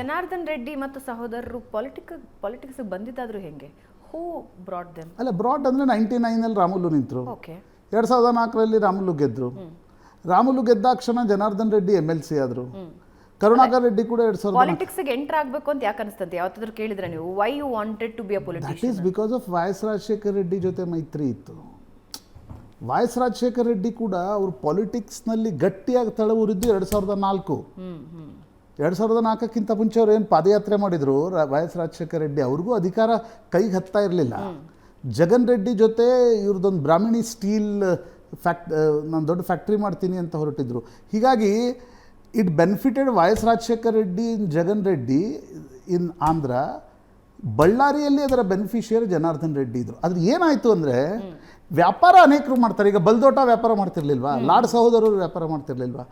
ಜನಾರ್ದನ್ ರೆಡ್ಡಿ ಮತ್ತು ಸಹೋದರರು politic politics ಬಂದಿದ್ದಾದ್ರು ಹೆಂಗೆ? ಹೂ ಬ್ರಾಡ್ ದೆಮ್ ಅಲ್ಲ ಬ್ರಾಡ್ ಅಂದರೆ ನೈಂಟಿ ನೈನಲ್ಲಿ ರಾಮುಲು ನಿಂತರು. ಓಕೆ ಎರಡು ಸಾವಿರದ ನಾಲ್ಕರಲ್ಲಿ ರಾಮುಲು ಗೆದ್ದರು Ramulu ಗೆದ್ದಾಕ್ಷಣ Janardhan Reddy M L C ಆದರು. ಕರುಣಾಕರ್ ರೆಡ್ಡಿ ಕೂಡ ಎರಡು ಸಾವಿರದ ಪಾಲಿಟಿಕ್ಸ್ಗೆ ಎಂಟರ್ ಆಗಬೇಕು ಅಂತ ಯಾಕೆ ಅನಿಸ್ತಂತೆ? ಯಾವತ್ತಾದ್ರೂ ಕೇಳಿದ್ರೆ ನೀವು why you wanted to be a that is because of Y S Rajashekar Reddy ಜೊತೆ ಮೈತ್ರಿ ಇತ್ತು. ವಾಯಸ್ ರಾಜಶೇಖರ್ ರೆಡ್ಡಿ ಕೂಡ ಅವರು ಪಾಲಿಟಿಕ್ಸ್ನಲ್ಲಿ ಗಟ್ಟಿಯಾಗಿ ತಳವೂರಿದ್ದು ಎರಡು ಸಾವಿರದ ನಾಲ್ಕು. ಎರಡು ಸಾವಿರದ ನಾಲ್ಕಕ್ಕಿಂತ ಮುಂಚೆ ಅವ್ರು ಏನು ಪಾದಯಾತ್ರೆ ಮಾಡಿದ್ರು ವೈ ಎಸ್ ರಾಜಶೇಖರ ರೆಡ್ಡಿ ಅವ್ರಿಗೂ ಅಧಿಕಾರ ಕೈಗೆ ಹತ್ತಾ ಇರಲಿಲ್ಲ. ಜಗನ್ ರೆಡ್ಡಿ ಜೊತೆ ಇವ್ರದ್ದೊಂದು ಬ್ರಾಹ್ಮಣಿ ಸ್ಟೀಲ್ ಫ್ಯಾಕ್ಟ್ ನಾನು ದೊಡ್ಡ ಫ್ಯಾಕ್ಟ್ರಿ ಮಾಡ್ತೀನಿ ಅಂತ ಹೊರಟಿದ್ರು. ಹೀಗಾಗಿ it benefited Y S Rajashekara Reddy in Jagan Reddy in Andhra. ಬಳ್ಳಾರಿಯಲ್ಲಿ ಅದರ ಬೆನಿಫಿಷಿಯರಿ ಜನಾರ್ದನ್ ರೆಡ್ಡಿ ಇದ್ರು. ಅದ್ರ ಏನಾಯ್ತು ಅಂದರೆ ವ್ಯಾಪಾರ ಅನೇಕರು ಮಾಡ್ತಾರೆ. ಈಗ ಬಲ್ದೋಟ ವ್ಯಾಪಾರ ಮಾಡ್ತಿರ್ಲಿಲ್ವಾ? ಲಾಡ್ ಸಹೋದರರು ವ್ಯಾಪಾರ ಮಾಡ್ತಿರ್ಲಿಲ್ವಾ?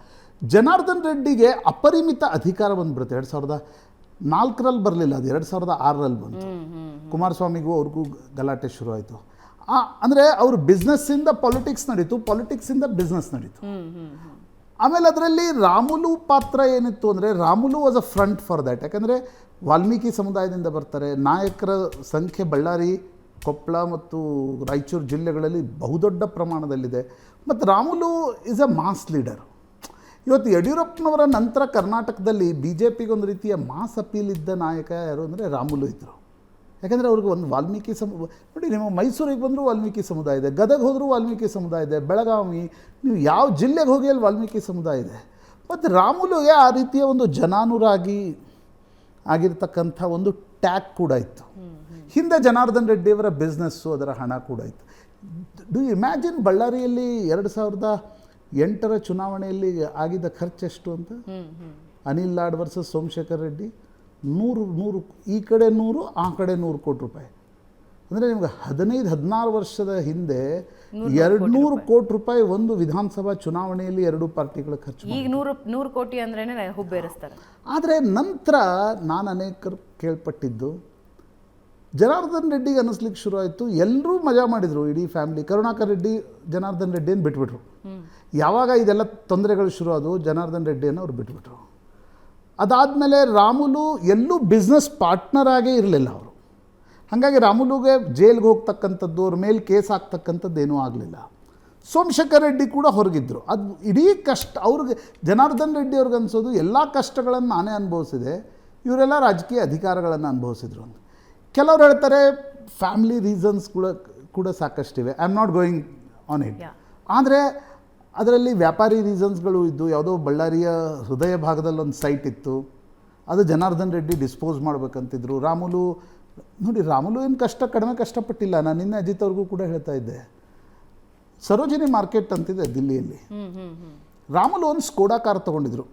ಜನಾರ್ದನ್ ರೆಡ್ಡಿಗೆ ಅಪರಿಮಿತ ಅಧಿಕಾರ ಬಂದ್ಬಿಡುತ್ತೆ. ಎರಡು ಸಾವಿರದ ನಾಲ್ಕರಲ್ಲಿ ಬರಲಿಲ್ಲ ಅದು. ಎರಡು ಸಾವಿರದ ಆರರಲ್ಲಿ ಬಂತು. ಕುಮಾರಸ್ವಾಮಿಗೂ ಅವ್ರಿಗೂ ಗಲಾಟೆ ಶುರು ಆಯಿತು ಅಂದರೆ ಅವ್ರ ಬಿಸ್ನೆಸ್ಸಿಂದ ಪಾಲಿಟಿಕ್ಸ್ ನಡೀತು. ಪಾಲಿಟಿಕ್ಸಿಂದ ಬಿಸ್ನೆಸ್ ನಡೀತು. ಆಮೇಲೆ ಅದರಲ್ಲಿ ರಾಮುಲು ಪಾತ್ರ ಏನಿತ್ತು ಅಂದರೆ Ramulu was a front for that ಯಾಕಂದರೆ ವಾಲ್ಮೀಕಿ ಸಮುದಾಯದಿಂದ ಬರ್ತಾರೆ, ನಾಯಕರ ಸಂಖ್ಯೆ ಬಳ್ಳಾರಿ, ಕೊಪ್ಪಳ ಮತ್ತು ರಾಯಚೂರು ಜಿಲ್ಲೆಗಳಲ್ಲಿ ಬಹುದೊಡ್ಡ ಪ್ರಮಾಣದಲ್ಲಿದೆ. ಮತ್ತು Ramulu is a mass leader ಇವತ್ತು ಯಡಿಯೂರಪ್ಪನವರ ನಂತರ ಕರ್ನಾಟಕದಲ್ಲಿ ಬಿ ಜೆ ಒಂದು ರೀತಿಯ ಮಾಸ್ ಅಪೀಲ್ ಇದ್ದ ನಾಯಕ ಯಾರು ಅಂದರೆ ರಾಮುಲು ಇದ್ದರು ಯಾಕಂದರೆ ಅವ್ರಿಗೆ ಒಂದು ವಾಲ್ಮೀಕಿ ಸಮ ನೋಡಿ ನಿಮ್ಮ ಮೈಸೂರಿಗೆ ಬಂದರೂ ವಾಲ್ಮೀಕಿ ಸಮುದಾಯ ಇದೆ ಗದಗ ಹೋದರೂ ವಾಲ್ಮೀಕಿ ಸಮುದಾಯ ಇದೆ ಬೆಳಗಾವಿ ನೀವು ಯಾವ ಜಿಲ್ಲೆಗೆ ಹೋಗಿ ಅಲ್ಲಿ ವಾಲ್ಮೀಕಿ ಸಮುದಾಯ ಇದೆ? ಮತ್ತು ರಾಮುಲುಗೆ ಆ ರೀತಿಯ ಒಂದು ಜನಾನುರಾಗಿ ಆಗಿರ್ತಕ್ಕಂಥ ಒಂದು ಟ್ಯಾಗ್ ಕೂಡ ಇತ್ತು. ಹಿಂದೆ ಜನಾರ್ದನ್ ರೆಡ್ಡಿಯವರ ಬಿಸ್ನೆಸ್ಸು ಅದರ ಹಣ ಕೂಡ ಇತ್ತು. ಡು ಇಮ್ಯಾಜಿನ್ ಬಳ್ಳಾರಿಯಲ್ಲಿ ಎರಡು ಸಾವಿರದ ಎಂಟರ ಚುನಾವಣೆಯಲ್ಲಿ ಆಗಿದ್ದ ಖರ್ಚು ಎಷ್ಟು ಅಂತ ಅನಿಲ್ ಲಾಡ್ ವರ್ಸಸ್ ಸೋಮಶೇಖರ್ ರೆಡ್ಡಿ ನೂರು ನೂರು ಈ ಕಡೆ ನೂರು ಆ ಕಡೆ ನೂರು ಕೋಟಿ ರೂಪಾಯಿ. ಅಂದರೆ ನಿಮ್ಗೆ ಹದಿನೈದು ಹದಿನಾರು ವರ್ಷದ ಹಿಂದೆ ಎರಡು ನೂರು ಕೋಟಿ ರೂಪಾಯಿ ಒಂದು ವಿಧಾನಸಭಾ ಚುನಾವಣೆಯಲ್ಲಿ ಎರಡು ಪಾರ್ಟಿಗಳ ಖರ್ಚು ಈಗ ನೂರು ನೂರು ಕೋಟಿ ಅಂದ್ರೆ ಹುಬ್ಬೇರಿಸ್ತಾರೆ ಆದರೆ ನಂತರ ನಾನು ಅನೇಕರು ಕೇಳ್ಪಟ್ಟಿದ್ದು ಜನಾರ್ದನ್ ರೆಡ್ಡಿಗೆ ಅನ್ನಿಸ್ಲಿಕ್ಕೆ ಶುರು ಆಯಿತು ಎಲ್ಲರೂ ಮಜಾ ಮಾಡಿದರು ಇಡೀ ಫ್ಯಾಮಿಲಿ. ಕರುಣಾಕರ್ ರೆಡ್ಡಿ ಜನಾರ್ದನ್ ರೆಡ್ಡಿಯನ್ನು ಬಿಟ್ಬಿಟ್ರು. ಯಾವಾಗ ಇದೆಲ್ಲ ತೊಂದರೆಗಳು ಶುರು ಆದವು ಜನಾರ್ದನ್ ರೆಡ್ಡಿಯನ್ನು ಅವ್ರು ಬಿಟ್ಬಿಟ್ರು. ಅದಾದಮೇಲೆ ರಾಮುಲು ಎಲ್ಲೂ ಬಿಸ್ನೆಸ್ ಪಾರ್ಟ್ನರ್ ಆಗೇ ಇರಲಿಲ್ಲ ಅವರು. ಹಾಗಾಗಿ ರಾಮುಲುಗೆ ಜೈಲ್ಗೆ ಹೋಗ್ತಕ್ಕಂಥದ್ದು ಅವ್ರ ಮೇಲೆ ಕೇಸ್ ಆಗ್ತಕ್ಕಂಥದ್ದು ಏನೂ ಆಗಲಿಲ್ಲ. ಸೋಮಶೇಖರ್ ರೆಡ್ಡಿ ಕೂಡ ಹೊರಗಿದ್ದರು ಅದು ಇಡೀ ಕಷ್ಟ ಅವ್ರಿಗೆ ಜನಾರ್ದನ್ ರೆಡ್ಡಿ ಅವ್ರಿಗೆ ಅನಿಸೋದು ಎಲ್ಲ ಕಷ್ಟಗಳನ್ನು ನಾನೇ ಅನುಭವಿಸಿದೆ ಇವರೆಲ್ಲ ರಾಜಕೀಯ ಅಧಿಕಾರಗಳನ್ನು ಅನುಭವಿಸಿದ್ರು ಅಂತ. ಕೆಲವ್ರು ಹೇಳ್ತಾರೆ ಫ್ಯಾಮಿಲಿ ರೀಸನ್ಸ್ ಕೂಡ ಕೂಡ ಸಾಕಷ್ಟಿವೆ. I am not going on it. ಆದರೆ ಅದರಲ್ಲಿ ವ್ಯಾಪಾರಿ ರೀಸನ್ಸ್ಗಳು ಇದ್ದು ಯಾವುದೋ ಬಳ್ಳಾರಿಯ ಹೃದಯ ಭಾಗದಲ್ಲಿ ಒಂದು ಸೈಟ್ ಇತ್ತು. ಅದು ಜನಾರ್ದನ್ ರೆಡ್ಡಿ ಡಿಸ್ಪೋಸ್ ಮಾಡ್ಬೇಕಂತಿದ್ರು. ರಾಮುಲು ನೋಡಿ ರಾಮುಲು ಏನು ಕಷ್ಟ ಕಡಿಮೆ ಕಷ್ಟಪಟ್ಟಿಲ್ಲ. ನಾನು ನಿನ್ನೆ ಅಜಿತ್ ಅವ್ರಿಗೂ ಕೂಡ ಹೇಳ್ತಾ ಇದ್ದೆ. ಸರೋಜಿನಿ ಮಾರ್ಕೆಟ್ ಅಂತಿದೆ ದಿಲ್ಲಿಯಲ್ಲಿ. ರಾಮುಲು ಒಂದು ಸ್ಕೋಡಾ ಕಾರ್ ತೊಗೊಂಡಿದ್ರು.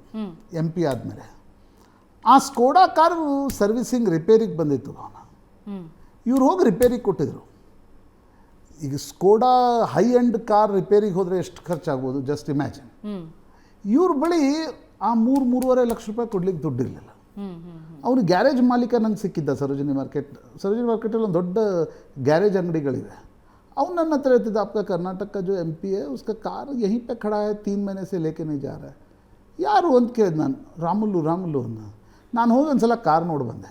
ಎಂ ಪಿ ಆದಮೇಲೆ. ಆ ಸ್ಕೋಡಾ ಕಾರು ಸರ್ವಿಸಿಂಗ್ ರಿಪೇರಿಗೆ ಬಂದಿತ್ತು ಅವನ ಇವ್ರು ಹೋಗಿ ರಿಪೇರಿಗೆ ಕೊಟ್ಟಿದ್ರು. ಈಗ ಸ್ಕೋಡಾ ಹೈ ಎಂಡ್ ಕಾರ್ ರಿಪೇರಿಗೆ ಹೋದರೆ ಎಷ್ಟು ಖರ್ಚಾಗ್ಬೋದು ಜಸ್ಟ್ ಇಮ್ಯಾಜಿನ್ ಹ್ಮ್ ಇವ್ರ ಬಳಿ ಆ ಮೂರು ಮೂರುವರೆ ಲಕ್ಷ ರೂಪಾಯಿ ಕೊಡ್ಲಿಕ್ಕೆ ದುಡ್ಡಿರಲಿಲ್ಲ ಹ್ಮ್ ಹ್ಮ್ ಅವನು ಗ್ಯಾರೇಜ್ ಮಾಲೀಕ ನಂಗೆ ಸಿಕ್ಕಿದ್ದ ಸರೋಜಿನಿ ಮಾರ್ಕೆಟ್ ಸರೋಜಿನಿ ಮಾರ್ಕೆಟಲ್ಲಿ ಒಂದು ದೊಡ್ಡ ಗ್ಯಾರೇಜ್ ಅಂಗಡಿಗಳಿವೆ ಅವ್ನು ನನ್ನ ಹತ್ರ ಹೇಳ್ತಿದ್ದ आपका कर्नाटक का जो एम पी है उसका कार यहीं पे खड़ा है तीन महीने से लेके नहीं जा रहा है ಯಾರು ಅಂತ ಕೇಳಿದ್ ನಾನು ರಾಮುಲು ರಾಮುಲು ಅನ್ನ ನಾನು ಹೋಗಿ ಒಂದು ಸಲ ಕಾರ್ ನೋಡಿ ಬಂದೆ